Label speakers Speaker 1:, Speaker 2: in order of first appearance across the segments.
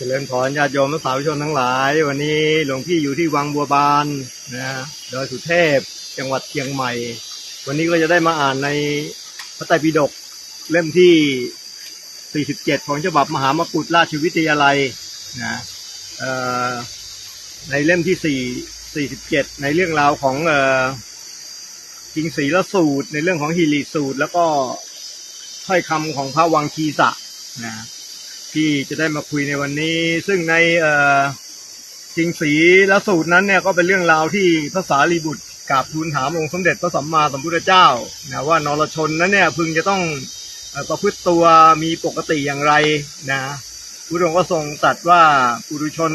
Speaker 1: เจริญพรญาติโยมและสาธุชนทั้งหลาย วันนี้หลวงพี่อยู่ที่วังบัวบานนะดอยสุเทพจังหวัดเชียงใหม่ วันนี้ก็จะได้มาอ่านในพระไตรปิฎกเล่มที่ 47 ของฉบับมหามกุฏราชวิทยาลัยนะในเล่มที่ 4 47 ในเรื่องราวของเอ่อกิงศีลสูตร ในเรื่องของฮิริสูตร แล้วก็ถ้อยคำของพระวังคีสะนะ ที่จะได้มาคุยในวันนี้ ซึ่งในจริงสีและสูตรนั้นเนี่ยก็เป็นเรื่องราวที่พระสารีบุตรกราบทูลถามองค์สมเด็จพระสัมมาสัมพุทธเจ้านะว่านรชนนั้นเนี่ยพึงจะต้องประพฤติตัวมีปกติอย่างไรนะพระองค์ก็ทรงตรัสว่าปุถุชน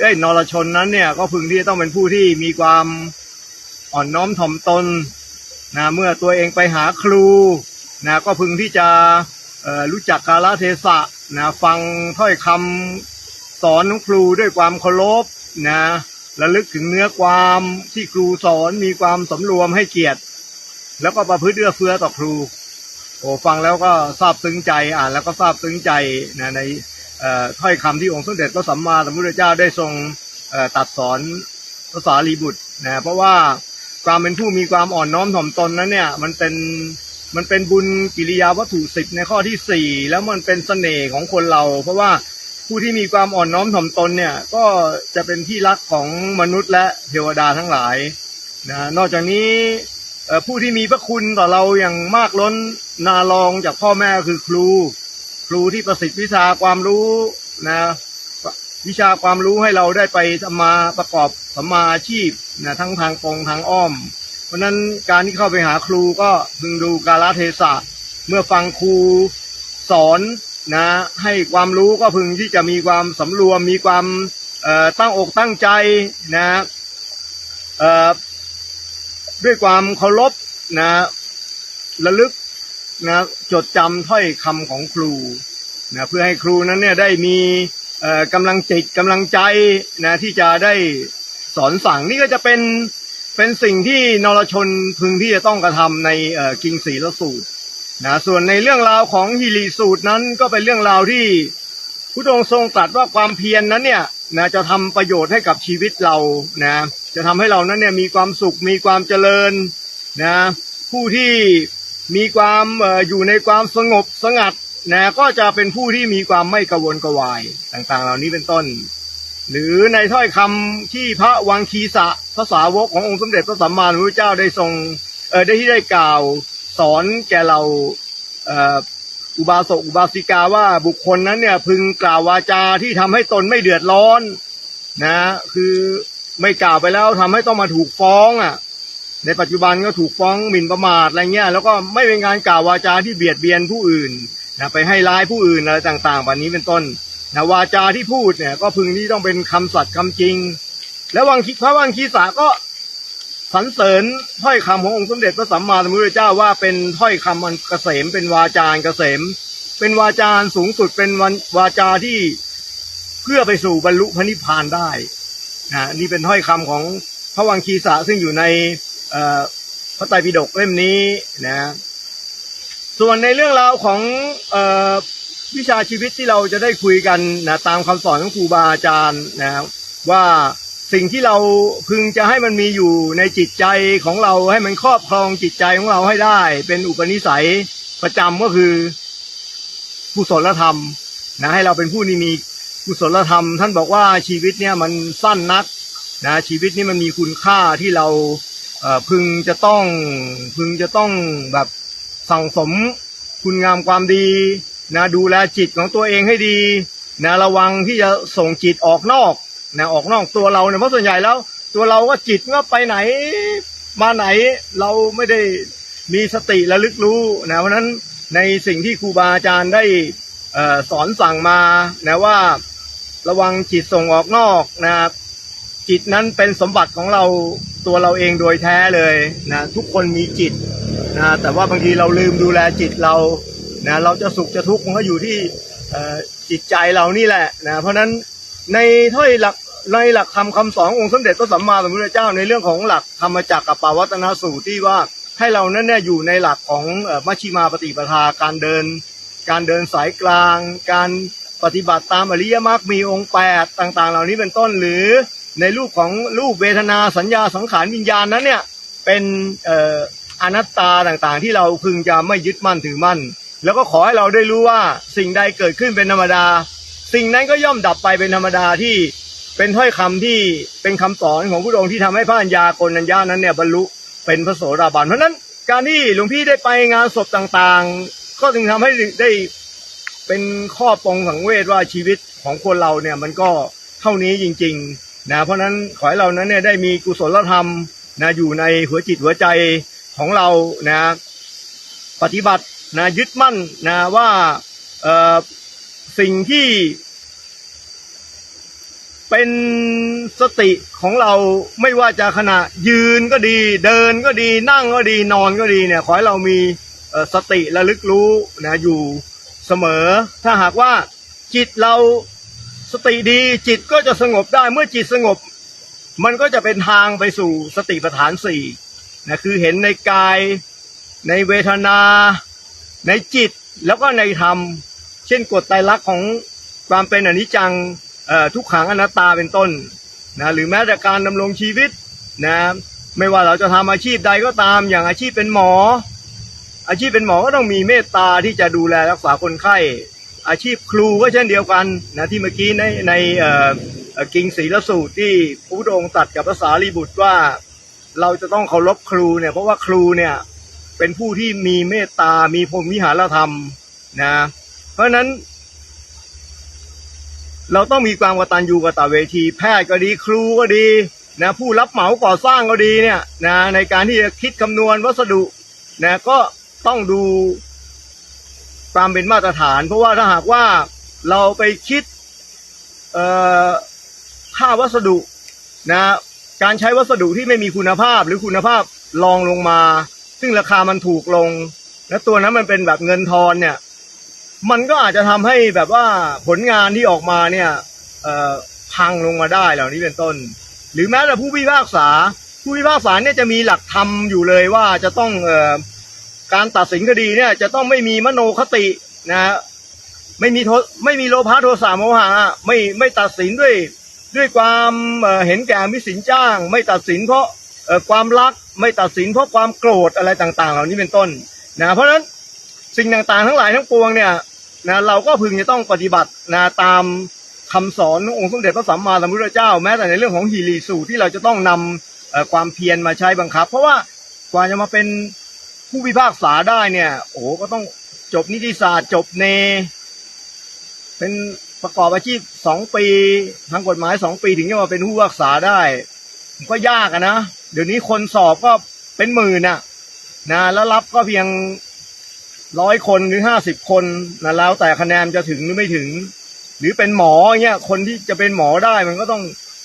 Speaker 1: เอ้ยนรชนนั้นเนี่ยก็พึงที่จะต้องเป็นผู้ที่มีความอ่อนน้อมถ่อมตนนะเมื่อตัวเองไปหาครูนะก็พึงที่จะรู้จักกาลเทศะ นะฟังถ้อยคำสอนของครูด้วยความเคารพนะระลึกถึงเนื้อความที่ครูสอนมีความสำรวมให้เกียรติ แล้วก็ประพฤติเอื้อเฟื้อต่อครู โอ้ฟังแล้วก็ซาบซึ้งใจอ่านแล้วก็ซาบซึ้งใจนะในถ้อยคำที่องค์สมเด็จพระสัมมาสัมพุทธเจ้าได้ทรงตัดสอนภาษาลีบุตรนะเพราะว่าความเป็นผู้มีความอ่อนน้อมถ่อมตนนั้นเนี่ยมันเป็น มันเป็นบุญกิริยาวัตถุสิบในข้อที่สี่แล้วมันเป็นเสน่ห์ของคนเรา เพราะว่าผู้ที่มีความอ่อนน้อมถ่อมตนเนี่ย ก็จะเป็นที่รักของมนุษย์และเทวดาทั้งหลายนะนอกจากนี้ผู้ที่มีพระคุณต่อเราอย่างมากล้นนาลองจากพ่อแม่คือครู ครูที่ประสิทธิ์วิชาความรู้นะวิชาความรู้ให้เราได้ไปทำมาประกอบสัมมาอาชีพนะทั้งทางตรงทางอ้อม เพราะนั้นการที่เข้าไปหาครูก็พึงดูกาลเทศะ เมื่อฟังครูสอนนะให้ความรู้ก็พึงที่จะมีความสำรวมมีความตั้งอกตั้งใจนะด้วยความเคารพนะระลึกนะจดจำถ้อยคำของครูนะเพื่อให้ครูนั้นเนี่ยได้มีกำลังจิตกำลังใจนะที่จะได้สอนสั่งนี่ก็จะเป็น เป็นสิ่งที่นรชนพึงที่จะต้องกระทำในเอ่อกิงสีละสูตรนะส่วนในเรื่องราวของฮิริสูตรนั้นก็เป็นเรื่องราวที่พระองค์ทรงตรัสว่าความเพียรนนั้นเนี่ยนะจะทำประโยชน์ให้กับชีวิตเรานะจะทำให้เรานั้นเนี่ยมีความสุขมีความเจริญนะผู้ที่มีความเอ่ออยู่ในความสงบสงัดนะก็จะเป็นผู้ที่มีความไม่กระวนกระวายต่างๆ เหล่านี้เป็นต้น หรือในถ้อยคำที่พระวังคีสะพระสาวกขององค์สมเด็จพระสัมมาสัมพุทธเจ้าได้ทรงเออได้ที่ได้กล่าวสอนแก่เราเอ่ออุบาสกอุบาสิกาว่าบุคคลนั้นเนี่ยพึงกล่าววาจาที่ทำให้ตนไม่เดือดร้อนนะคือไม่กล่าวไปแล้วทำให้ต้องมาถูกฟ้องอะในปัจจุบันก็ถูกฟ้องหมิ่นประมาทอะไรเงี้ยแล้วก็ไม่เป็นการกล่าววาจาที่เบียดเบียนผู้อื่นนะไปให้ร้ายผู้อื่นอะไรต่างๆแบบนี้เป็นต้น นะวาจาที่พูดเนี่ย ก็พึงที่ต้องเป็นคำสัตย์คำจริง แล้ววังคิพระวังคีสาก็สรรเสริญถ้อยคำขององค์สมเด็จพระสัมมาสัมพุทธเจ้าว่าเป็นถ้อยคำอันเกษมเป็นวาจาอันเกษม เป็นวาจาอันสูงสุดเป็นวันวาจาที่เพื่อไปสู่บรรลุพระนิพพานได้นะนี่เป็นถ้อยคำของพระวังคีสาซึ่งอยู่ในพระไตรปิฎกเล่มนี้นะ ส่วนในเรื่องราวของอ วิชาชีวิตที่เราจะได้คุยกันนะตามคำสอนของครูบาอาจารย์นะครับว่าสิ่งที่เราพึงจะให้มันมีอยู่ในจิตใจของเราให้มันครอบครองจิตใจของเราให้ได้ เป็นอุปนิสัยประจำก็คือกุศลธรรมนะให้เราเป็นผู้ที่มีกุศลธรรม ท่านบอกว่าชีวิตเนี่ยมันสั้นนักนะชีวิตนี้มันมีคุณค่าที่เราพึงจะต้องพึงจะต้องแบบสั่งสมคุณงามความดี นะดูแลจิตของตัวเองให้ดีนะระวังที่จะส่งจิตออกนอกนะออกนอกตัวเราเนี่ยเพราะส่วนใหญ่แล้ว ตัวเราก็จิตก็ไปไหน มาไหนเราไม่ได้มีสติระลึกรู้นะเพราะนั้นในสิ่งที่ครูบาอาจารย์ได้อ่อสอนสั่งมานะว่าระวังจิตส่งออกนอกนะครับจิตนั้นเป็นสมบัติของเราตัวเราเองโดยแท้เลยนะทุกคนมีจิตนะแต่ว่าบางทีเราลืมดูแลจิตเรา นะเราจะสุขจะทุกข์มันก็อยู่ที่จิตใจเรานี่แหละนะเพราะฉะนั้นในถ้อยหลักในหลักคำคำสอนองค์สมเด็จพระสัมมาสัมพุทธเจ้าในเรื่องของหลักธรรมจักรกับปวัตนสูตรที่ว่าให้เรานั้นเนี่ยอยู่ในหลักของมัชฌิมาปฏิปทาการเดิน การเดินสายกลาง การปฏิบัติตามอริยมรรคมีองค์แปดต่างๆ เหล่านี้เป็นต้นหรือในรูปของรูปเวทนาสัญญาสังขารวิญญาณนั้นเนี่ยเป็นเอ่ออนัตตาต่างๆ ที่เราพึงจะไม่ยึดมั่นถือมั่น แล้วก็ขอให้เราได้รู้ว่าสิ่งใดเกิดขึ้นเป็นธรรมดา สิ่งนั้นก็ย่อมดับไปเป็นธรรมดาที่เป็นถ้อยคำที่เป็นคำสอนของพระองค์ที่ทำให้พระัญญาโกนัญญานั้นเนี่ยบรรลุเป็นพระโสดาบันเพราะนั้นการที่หลวงพี่ได้ไปงานศพต่างๆ ก็จึงทำให้ได้เป็นข้อปรงสังเวชว่าชีวิตของคนเราเนี่ยมันก็เท่านี้จริงๆนะเพราะฉะนั้นขอให้เรานั้นเนี่ยได้มีกุศลธรรมนะอยู่ในหัวจิตหัวใจของเรานะปฏิบัติ นะยึดมั่นนะว่าสิ่งที่ เป็นสติของเราไม่ว่าจะขณะยืนก็ดี เดินก็ดีนั่งก็ดีนอนก็ดีเนี่ยขอให้เรามีสติระลึกรู้นะอยู่เสมอ ถ้าหากว่าจิตเราสติดีจิตก็จะสงบได้เมื่อจิตสงบ มันก็จะเป็นทางไปสู่สติปัฏฐานสี่นะคือเห็นในกายในเวทนา ในจิตแล้วก็ในธรรม เช่นกฎไตรลักษณ์ของความเป็นอนิจจังทุกขังอนัตตาเป็นต้นนะหรือแม้แต่การดำรงชีวิตนะไม่ว่าเราจะทำอาชีพใดก็ตามอย่างอาชีพเป็นหมอ อาชีพเป็นหมอก็ต้องมีเมตตาที่จะดูแลรักษาคนไข้ อาชีพครูก็เช่นเดียวกันนะที่เมื่อกี้ในในกิงศีลสูตรที่พระพุทธองค์ตรัสกับภาษาลีบุตรว่า เราจะต้องเคารพครูเนี่ยเพราะว่าครูเนี่ย เป็นผู้ที่มีเมตตา มีพรหมวิหารธรรมนะ เพราะฉะนั้น เราต้องมีความกตัญญูกตเวที แพทย์ก็ดีครูก็ดีนะผู้รับเหมาก่อสร้างก็ดีเนี่ยนะในการที่จะคิดคำนวณวัสดุนะก็ต้องดูความเป็นมาตรฐาน เพราะว่าถ้าหากว่าเราไปคิดเอ่อค่าวัสดุนะการใช้วัสดุที่ไม่มีคุณภาพหรือคุณภาพรองลงมา ซึ่งราคามันถูกลง และตัวนั้นมันเป็นแบบเงินทอนเนี่ย มันก็อาจจะทำให้แบบว่าผลงานที่ออกมาเนี่ยพังลงมาได้เหล่านี้เป็นต้น หรือแม้แต่ผู้พิพากษา ผู้พิพากษาเนี่ยจะมีหลักธรรมอยู่เลยว่าจะต้องอการตัดสินคดีเนี่ยจะต้องไม่มีมโนคตินะไม่มีโทไม่มีโลภะโทสะโมหะไม่ไม่ตัดสินด้วยด้วยความเห็นแก่มิสินจ้าง ไม่ตัดสินเพราะ ความรักไม่ตัดสินเพราะความโกรธอะไรต่างๆ เหล่านี้เป็นต้นนะเพราะฉะนั้นสิ่งต่างๆ ทั้งหลายทั้งปวงเนี่ยนะเราก็พึงจะต้องปฏิบัตินะตามคำสอนขององค์สมเด็จพระสัมมาสัมพุทธเจ้า แม้แต่ในเรื่องของฮีรีสูตรที่เราจะต้องนำเอ่อความเพียรมาใช้บังคับ เพราะว่ากว่าจะมาเป็นผู้พิพากษาได้เนี่ยโอ้ก็ต้องจบนิติศาสตร์จบเน เป็นประกอบอาชีพสองปีทางกฎหมายสองปีถึงจะมาเป็นผู้พิพากษาได้ ก็ยากอะนะ เดี๋ยวนี้คนสอบก็เป็นหมื่นอะนะแล้วรับก็เพียงร้อยคนหรือห้าสิบคนนะแล้วแต่คะแนนจะถึงหรือไม่ถึง หรือเป็นหมอเนี่ยคนที่จะเป็นหมอได้มันก็ต้อง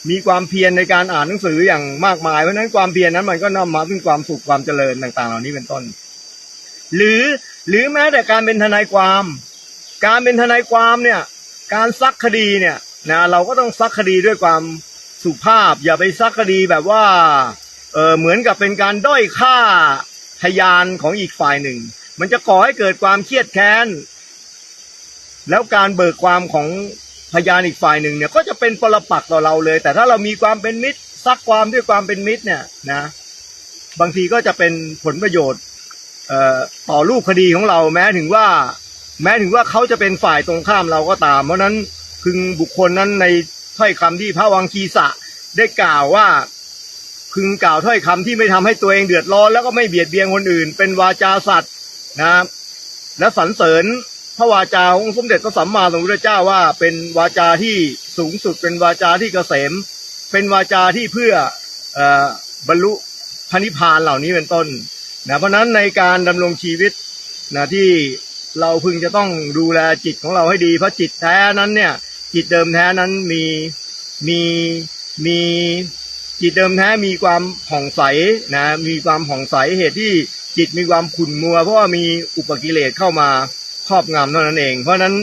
Speaker 1: มีความเพียรในการอ่านหนังสืออย่างมากมายเพราะฉะนั้นความเพียรนั้นมันก็นำมาซึ่งความสุขความเจริญต่าง ๆ เหล่านี้เป็นต้น หรือหรือแม้แต่การเป็นทนายความ การเป็นทนายความเนี่ย การซักคดีเนี่ยนะเราก็ต้องซักคดีด้วยความ สุภาพ อย่าไปซักคดีแบบว่าเออเหมือนกับเป็นการด้อยค่าพยานของอีกฝ่ายหนึ่ง มันจะก่อให้เกิดความเครียดแค้น แล้วการเบิกความของพยานอีกฝ่ายหนึ่งเนี่ยก็จะเป็นปรปักต่อเราเลย แต่ถ้าเรามีความเป็นมิตรซักความด้วยความเป็นมิตรเนี่ยนะ บางทีก็จะเป็นผลประโยชน์ต่อรูปคดีของเราแม้ถึงว่า แม้ถึงว่าเขาจะเป็นฝ่ายตรงข้ามเราก็ตาม เพราะฉะนั้นพึงบุคคลนั้นใน ถ้อยคำที่พระวังคีสะได้กล่าวว่าพึงกล่าวถ้อยคำที่ไม่ทำให้ตัวเองเดือดร้อน แล้วก็ไม่เบียดเบียนคนอื่น เป็นวาจาสัตย์นะและสรรเสริญพระวาจาของสมเด็จพระสัมมาสัมพุทธเจ้าว่า เป็นวาจาที่สูงสุดเป็นวาจาที่เกษม เป็นวาจาที่เพื่อเอ่อบรรลุพระนิพพานเหล่านี้เป็นต้นนะเพราะนั้นในการดำรงชีวิตนะที่เราพึงจะต้องดูแลจิตของเราให้ดีเพราะจิตแท้นั้นเนี่ย จิตเดิมแท้นั้นมีมีมีจิตเดิมแท้มีความผ่องใสนะ มีความผ่องใสเหตุที่จิตมีความขุ่นมัว เพราะว่ามีอุปกิเลสเข้ามาครอบงำเท่านั้นเอง เพราะนั้น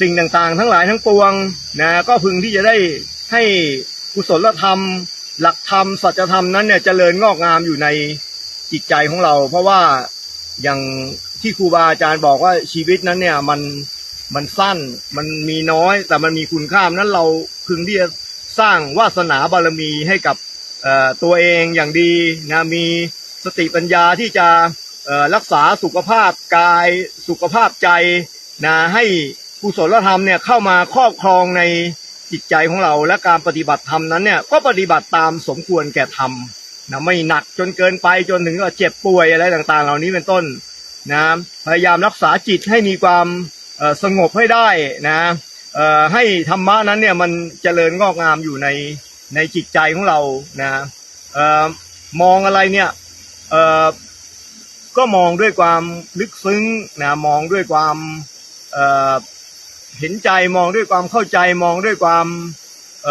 Speaker 1: สิ่งต่างๆ ทั้งหลายทั้งปวงนะก็พึงที่จะได้ให้กุศลธรรม หลักธรรมสัจธรรมนั้นเนี่ยเจริญงอกงามอยู่ในจิตใจของเรา เพราะว่าอย่างที่ครูบาอาจารย์บอกว่าชีวิตนั้นเนี่ยมัน มันสั้นมันมีน้อยแต่มันมีคุณค่านั้นเราพึงที่จะสร้างวาสนาบารมีให้กับตัวเองอย่างดีนะมีสติปัญญาที่จะรักษาสุขภาพกายสุขภาพใจนะให้กุศลธรรมเนี่ยเข้ามาครอบครองในจิตใจของเราและการปฏิบัติธรรมนั้นเนี่ยก็ปฏิบัติตามสมควรแก่ธรรมนะไม่หนักจนเกินไปจนถึงกับเจ็บป่วยอะไรต่างๆ เหล่านี้เป็นต้นนะพยายามรักษาจิตให้มีความ สงบให้ได้นะให้ธรรมะนั้นเนี่ยมันเจริญงอกงามอยู่ในในจิตใจของเรานะออมองอะไรเนี่ยก็มองด้วยความลึกซึ้งนะมองด้วยความเเห็นใจมองด้วยความเข้าใจมองด้วยความเ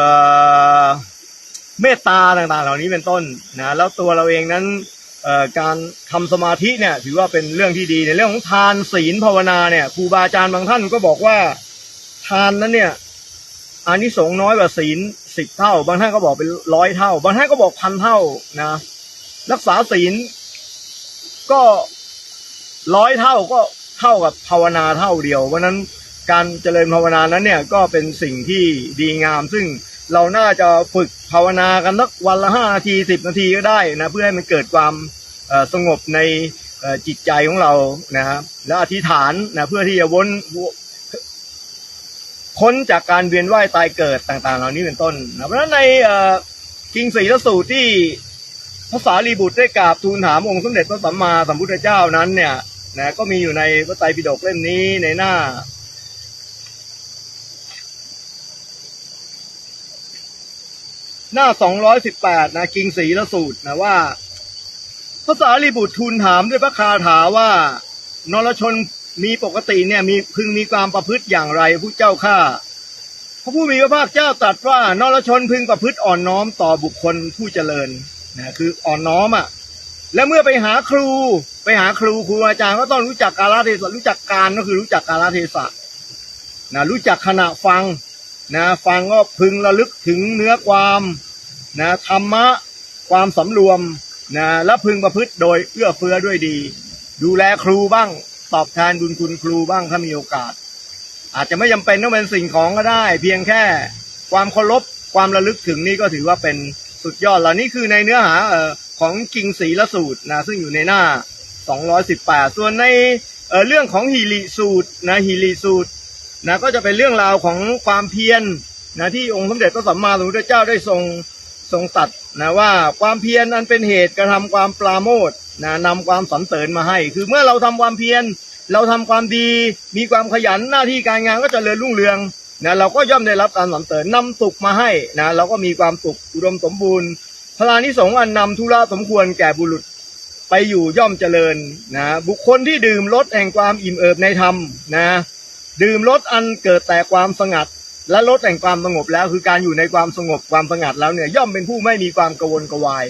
Speaker 1: เมตตาต่างๆ เหล่านี้เป็นต้นนะแล้วตัวเราเองนั้น การทำสมาธิเนี่ยถือว่าเป็นเรื่องที่ดีในเรื่องของทานศีลภาวนาเนี่ยครูบาอาจารย์บางท่านก็บอกว่าทานนั้นเนี่ยอานิสงส์น้อยกว่าศีลสิบเท่า บางท่านก็บอกเป็นร้อยเท่า บางท่านก็บอกพันเท่านะรักษาศีลก็ร้อยเท่าก็เท่ากับภาวนาเท่าเดียวเพราะนั้นการเจริญภาวนานั้นเนี่ยก็เป็นสิ่งที่ดีงามซึ่ง เราน่าจะฝึกภาวนากันสักวันละห้านาทีสิบนาทีก็ได้นะเพื่อให้มันเกิดความสงบในจิตใจของเรานะครับ และอธิษฐานนะเพื่อที่จะวนพ้นจากการเวียนว่ายตายเกิดต่างๆ เหล่านี้เป็นต้นนะเพราะฉะนั้นในเอ่อกิงสีลสูตรที่พระสารีบุตรได้กราบทูลถามองค์สมเด็จพระสัมมาสัมพุทธเจ้านั้นเนี่ยนะก็มีอยู่ในพระไตรปิฎกเล่มนี้ในหน้า หน้า 218 นะกิงสีละสูตรนะว่าพระสารีบุตรทูลถามด้วยพระคาถาว่านรชนมีปกติเนี่ยมีพึงมีความประพฤติอย่างไรผู้เจ้าข้าพระผู้มีพระภาคเจ้าตรัสว่านรชนพึงประพฤติอ่อนน้อมต่อบุคคลผู้เจริญนะคืออ่อนน้อมอะและเมื่อไปหาครูไปหาครูครูอาจารย์ก็ต้องรู้จักกาลเทศะรู้จักการก็คือรู้จักกาลเทศะนะรู้จักขณะฟัง นะฟังก็พึงระลึกถึงเนื้อความนะธรรมะความสำรวมนะและพึงประพฤติโดยเอื้อเฟื้อด้วยดี ดูแลครูบ้าง ตอบแทนบุญคุณครูบ้างถ้ามีโอกาส อาจจะไม่จำเป็นต้องเป็นสิ่งของก็ได้ เพียงแค่ความเคารพความระลึกถึงนี่ก็ถือว่าเป็นสุดยอดแล้วนี่คือในเนื้อหาออของกิงสีละสูตรนะซึ่งอยู่ในหน้า 218 ส่วนในเเรื่องของฮีริสูตรนะฮีริสูตร นะก็จะเป็นเรื่องราวของความเพียรนะที่องค์สมเด็จพระสัมมาสัมพุทธเจ้าได้ทรงทรงตัดนะว่าความเพียรอันเป็นเหตุกระทำความปราโมทนะนำความสรรเสริญมาให้ คือเมื่อเราทำความเพียรเราทำความดีมีความขยันหน้าที่การงานก็จเจริญรุ่งเรืองนะเราก็ย่อมได้รับการสรรเสริญนำสุขมาให้นะเราก็มีความสุขอุดมสมบูรณ์พลานิสงอันนำธุระสมควรแก่บุรุษไปอยู่ย่อมเจริญนะบุคคลที่ดื่มรสแห่งความอิ่มเอิบในธรรมนะ ดื่มรสอันเกิดแต่ความสงัด และรสแห่งความสงบแล้ว คือการอยู่ในความสงบความสงัดแล้วเนี่ย ย่อมเป็นผู้ไม่มีความกวนกวาย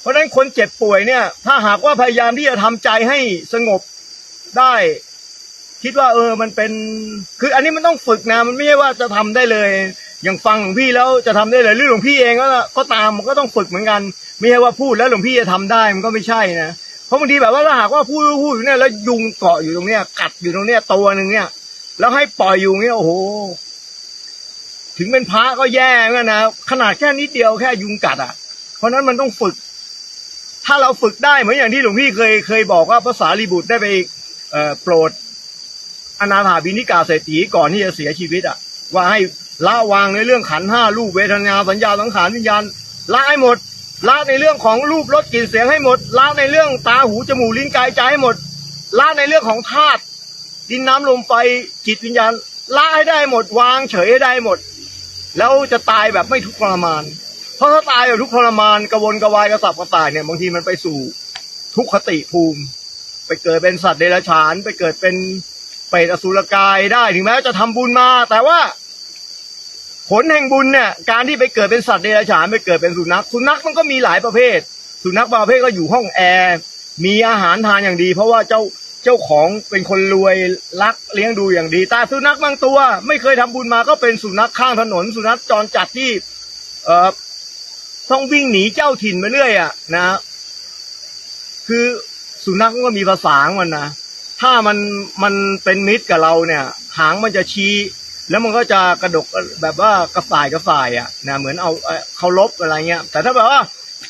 Speaker 1: เพราะฉะนั้นคนเจ็บป่วยเนี่ย ถ้าหากว่าพยายามที่จะทำใจให้สงบได้ คิดว่า เออมันเป็น คืออันนี้มันต้องฝึกนะมันไม่ใช่ว่าจะทำได้เลย อย่างฟังหลวงพี่แล้วจะทำได้เลยหรือหลวงพี่เองก็ก็ตามมันก็ต้องฝึกเหมือนกันไม่ใช่ว่าพูดแล้วหลวงพี่จะทำได้มันก็ไม่ใช่นะเพราะบางทีแบบว่าถ้าหากว่าพูดพูดอยู่เนี่ยแล้วยุงเกาะอยู่ตรงเนี้ยกัดอยู่ตรงเนี้ยตัวหนึ่งเนี่ย แล้วให้ปล่อยอยู่เงี้ยโอ้โห ถึงเป็นพระก็แย่เนกันนะขนาดแค่นิดเดียวแค่ยุงกัดอะ เพราะนั้นมันต้องฝึก ถ้าเราฝึกได้เหมือนอย่างที่หลวงพี่เคยเคยบอกว่าภาษาลีบุตรได้ไปอ่อโปรดอนาถาบินิกาเศรษฐีก่อนที่จะเสียชีวิตอะ ว่าให้ละวางในเรื่องขันห้ารูปเวทนาสัญญาสังขารวิญญาณละให้หมดละในเรื่องของรูปรสกลิ่นเสียงให้หมดละในเรื่องตาหูจมูกลิ้นกายใจให้หมดละในเรื่องของธาตุ ดินน้ำลมไฟจิตวิญญาณละให้ได้หมดวางเฉยให้ได้หมด แล้วจะตายแบบไม่ทุกข์ทรมาน เพราะถ้าตายแบบทุกข์ทรมานกระวนกระวายกระสับกระส่ายเนี่ยบางทีมันไปสู่ทุกขติภูมิ ไปเกิดเป็นสัตว์เดรัจฉาน ไปเกิดเป็นเปรตอสุรกายได้ถึงแม้จะทำบุญมา แต่ว่า ผลแห่งบุญเนี่ย การที่ไปเกิดเป็นสัตว์เดรัจฉานไปเกิดเป็นสุนัข สุนัขมันก็มีหลายประเภท สุนัขบางประเภทก็อยู่ห้องแอร์มีอาหารทานอย่างดี เพราะว่าเจ้า เจ้าของเป็นคนรวยรักเลี้ยงดูอย่างดี แต่สุนัขบางตัว ไม่เคยทำบุญมาก็เป็นสุนัขข้างถนน สุนัขจรจัดที่ เอ่อต้องวิ่งหนีเจ้าถิ่นมาเรื่อยอะนะ คือสุนัขมันก็มีภาษาของมันนะถ้ามันมันเป็นมิตรกับเราเนี่ย หางมันจะชี้ แล้วมันก็จะกระดกแบบว่ากระส่ายกระส่ายอะนะเหมือนเอาเอ่อเคารพอะไรเงี้ย แต่ถ้าแบบว่า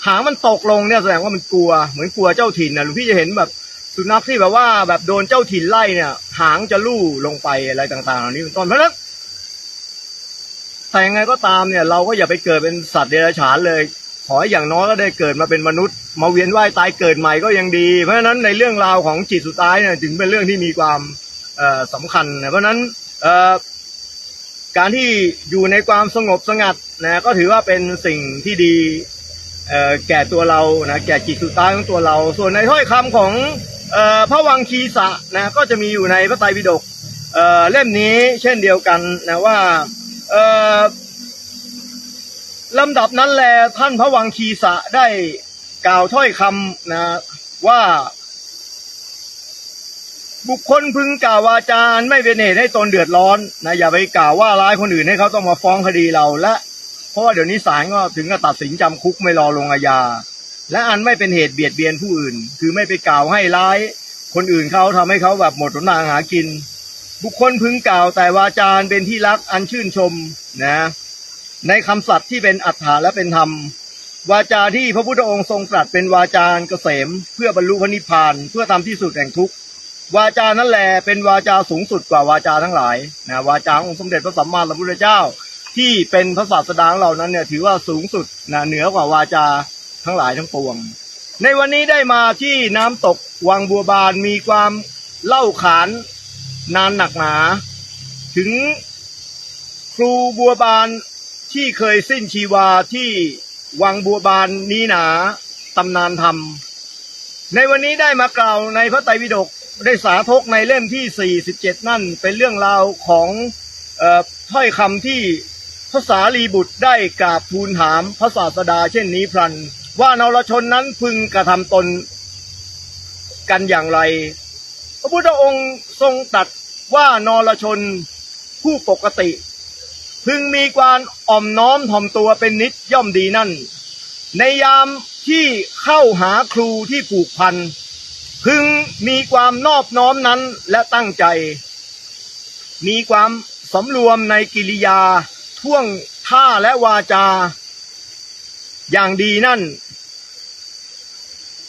Speaker 1: หางมันตกลงเนี่ยแสดงว่ามันกลัวเหมือนกลัวเจ้าถิ่นนะหลวงพี่จะเห็นแบบ สุนัขที่แบบว่าแบบโดนเจ้าถิ่นไล่เนี่ย หางจะลู่ลงไปอะไรต่างๆเหล่านี้เป็นต้นเพราะฉะนั้นแต่ยังไงก็ตามเนี่ย เราก็อย่าไปเกิดเป็นสัตว์เดรัจฉานเลย ขออย่างน้อยก็ได้เกิดมาเป็นมนุษย์ มาเวียนว่ายตายเกิดใหม่ก็ยังดี เพราะฉะนั้นในเรื่องราวของจิตสุดท้ายเนี่ยจึงเป็นเรื่องที่มีความเอ่อสำคัญนะเพราะฉะนั้นการที่อยู่ในความสงบสงัดนะก็ถือว่าเป็นสิ่งที่ดีแก่ตัวเรานะแก่จิตสุดท้ายของตัวเรา ส่วนในถ้อยคำของ พระวังคีสะนะก็จะมีอยู่ในพระไตรปิฎกเเล่มนี้เช่นเดียวกันนะว่าลำดับนั้นแลท่านพระวังคีสะได้กล่าวถ้อยคำนะว่า บุคคลพึงกล่าววาจานไม่เป็นเหตุให้ตนเดือดร้อนนะอย่าไปกล่าวว่าร้ายคนอื่นให้เขาต้องมาฟ้องคดีเราและ เพราะว่าเดี๋ยวนี้ศาลก็ถึงกับตัดสินจำคุกไม่รอลงอาญา และอันไม่เป็นเหตุเบียดเบียนผู้อื่น คือไม่ไปกล่าวให้ร้าย คนอื่นเขาทำให้เขาแบบหมดหนทางหากิน บุคคลพึงกล่าวแต่วาจาเป็นที่รักอันชื่นชมนะ ในคำสัตย์ที่เป็นอัฏฐาและเป็นธรรม วาจาที่พระพุทธองค์ทรงตรัสเป็นวาจาเกษม เพื่อบรรลุพระนิพพานเพื่อทำที่สุดแห่งทุกข์วาจานั้นแหลเป็นวาจาสูงสุดกว่าวาจาทั้งหลายนะวาจาขององค์สมเด็จพระสัมมาสัมพุทธเจ้า ที่เป็นพระศาสดาของเรานั้นเนี่ยถือว่าสูงสุดนะเหนือกว่าวาจา ทั้งหลายทั้งปวง ในวันนี้ได้มาที่น้ำตกวังบัวบานมีความเล่าขานนานหนักหนา ถึงครูบัวบานที่เคยสิ้นชีวาที่วังบัวบานนี้หนาตำนานธรรม ในวันนี้ได้มากล่าวในพระไตรปิฎกได้สาธกในเล่มที่ 47 นั่นเป็นเรื่องราวของออถ้อยคำที่พระสารีบุตรได้กราบทูลถามพระศาสดาเช่นนี้พลัน ว่านรชนนั้นพึงกระทำตนกันอย่างไร พระพุทธองค์ทรงตัดว่านรชนผู้ปกติ พึงมีความอ่อมน้อมถ่อมตัวเป็นนิดย่อมดีนั่น ในยามที่เข้าหาครูที่ผูกพัน พึงมีความนอบน้อมนั้นและตั้งใจ มีความสำรวมในกิริยาท่วงท่าและวาจา อย่างดีนั่น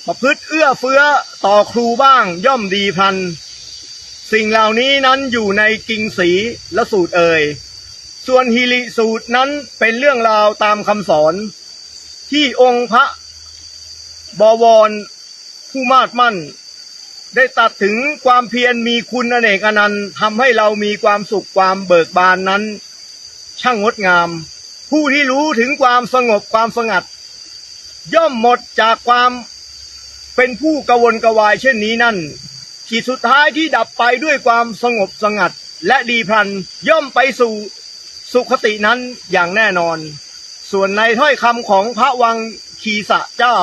Speaker 1: ประพฤติเอื้อเฟื้อต่อครูบ้างย่อมดีพัน สิ่งเหล่านี้นั้นอยู่ในกิงสีและสูตรเอ่ย ส่วนฮิริสูตรนั้นเป็นเรื่องราวตามคำสอน ที่องค์พระบวรผู้มาดมั่น ได้ตัดถึงความเพียรมีคุณอเนกอนันต์ทำให้เรามีความสุขความเบิกบานนั้น ช่างงดงาม ผู้ที่รู้ถึงความสงบความสงัด ย่อมหมดจากความ เป็นผู้กวนกวายเช่นนี้นั่นขีดสุดท้ายที่ดับไปด้วยความสงบสงัดและดีพลันย่อมไปสู่สุขตินั้นอย่างแน่นอน ส่วนในถ้อยคำของพระวังคีสะเจ้า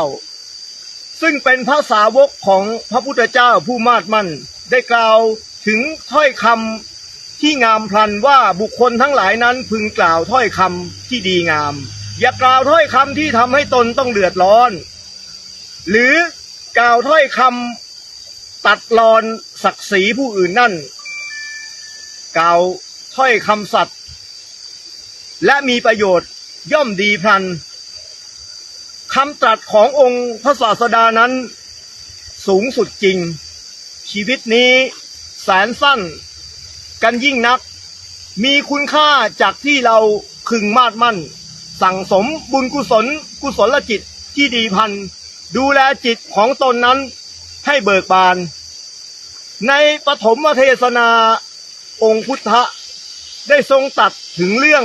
Speaker 1: ซึ่งเป็นพระสาวกของพระพุทธเจ้าผู้มาดมั่น ได้กล่าวถึงถ้อยคำที่งามพลันว่าบุคคลทั้งหลายนั้นพึงกล่าวถ้อยคำที่ดีงาม อย่ากล่าวถ้อยคำที่ทำให้ตนต้องเดือดร้อน หรือ กล่าวถ้อยคำตัดรอนศักดิ์ศรีผู้อื่นนั่น กล่าวถ้อยคำสัตย์และมีประโยชน์ย่อมดีพลันคำตรัสขององค์พระศาสดานั้น สูงสุดจริง ชีวิตนี้แสนสั้น กันยิ่งนัก มีคุณค่าจากที่เราคึงมาดมั่น สั่งสมบุญกุศลกุศลจิตที่ดีพัน ดูแลจิตของตนนั้นให้เบิกบาน ในปฐมเทศนาองค์พุทธะได้ทรงตัดถึงเรื่อง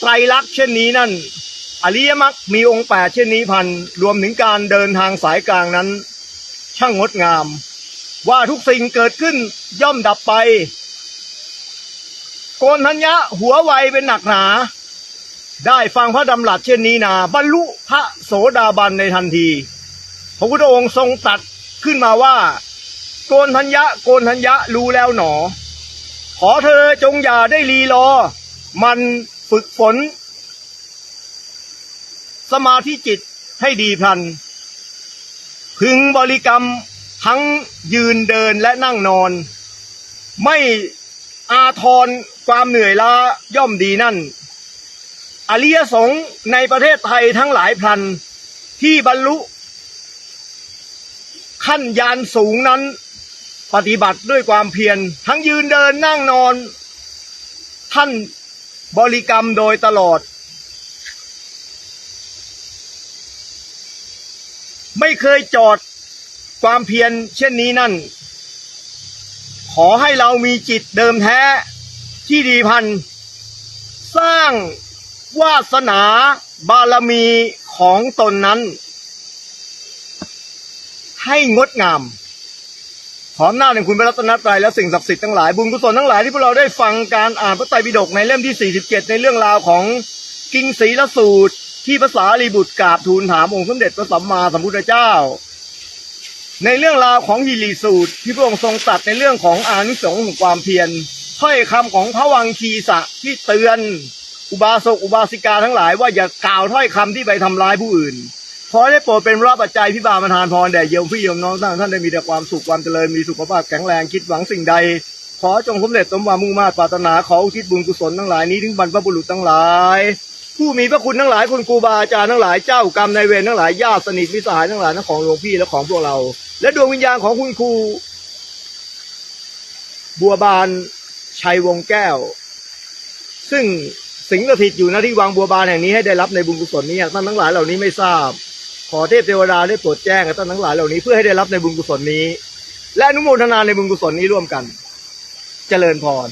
Speaker 1: ไตรลักษณ์เช่นนี้นั่น อริยมรรคมีองค์แปดเช่นนี้พัน รวมถึงการเดินทางสายกลางนั้น ช่างงดงาม ว่าทุกสิ่งเกิดขึ้นย่อมดับไป โกนทัญญะหัวไวเป็นหนักหนา ได้ฟังพระดำรัสเช่นนี้นาบรรลุพระโสดาบันในทันทีพระพุทธองค์ทรงตัดขึ้นมาว่า โกนทัญญะโกนทัญญะรู้แล้วหนอ ขอเธอจงอย่าได้รีรอ มันฝึกฝน สมาธิจิตให้ดีพลัน พึงบริกรรมทั้งยืนเดินและนั่งนอน ไม่อาทรความเหนื่อยล้าย่อมดีนั่น อริยสงฆ์ในประเทศไทยทั้งหลายพลันที่บรรลุ ขั้นยานสูงนั้น ปฏิบัติด้วยความเพียรทั้งยืนเดินนั่งนอน ท่านบริกรรมโดยตลอด ไม่เคยจอดความเพียรเช่นนี้นั่น ขอให้เรามีจิตเดิมแท้ที่ดีพัน สร้าง วาสนาบารมีของตนนั้น ให้งดงามขออำนาจแห่งคุณพระรัตนตรัยและสิ่งศักดิ์สิทธิ์ทั้งหลายบุญกุศลทั้งหลายที่พวกเราได้ฟังการอ่านพระไตรปิฎกในเล่มที่ 47 ในเรื่องราวของกิงสีละสูตร ที่ภาษาลีบุตรกราบทูลถามองค์สมเด็จพระสัมมาสัมพุทธเจ้า ในเรื่องราวของฮิริสูตร ที่พระองค์ทรงตัดในเรื่องของอานิสงส์ของความเพียรถ้อยคำของพระวังคีสะที่เตือน อุบาสกอุบาสิกาทั้งหลายว่าอย่ากล่าวถ้อยคำที่ไปทำร้ายผู้อื่นขอได้โปรดเป็นรับปัจจัยพิบาลประทานพรแด่โยมพี่โยมน้องท่านท่านได้มีแต่ความสุขความเจริญมีสุขภาพแข็งแรงคิดหวังสิ่งใด ขอจงสำเร็จสมหวังมุ่งมา่ปรารถนาขออุทิศบุญกุศลทั้งหลายนี้ถึงบรรพบุรุษทั้งหลาย ผู้มีพระคุณทั้งหลายคุณครูบาอาจารย์ทั้งหลายเจ้ากรรมนายเวรทั้งหลายญาติสนิทมิตรสหายทั้งหลายทั้งของหลวงพี่และของพวกเรา และดวงวิญญาณของคุณครูบัวบานชัยวงแก้ว ซึ่ง สิงสถิตอยู่ณที่วังบัวบานแห่งนี้ให้ได้รับในบุญกุศลนี้ท่านทั้งหลายเหล่านี้ไม่ทราบ ขอเทพเทวดาได้โปรดแจ้งกับท่านทั้งหลายเหล่านี้เพื่อให้ได้รับในบุญกุศลนี้ และอนุโมทนาในบุญกุศลนี้ร่วมกัน เจริญพร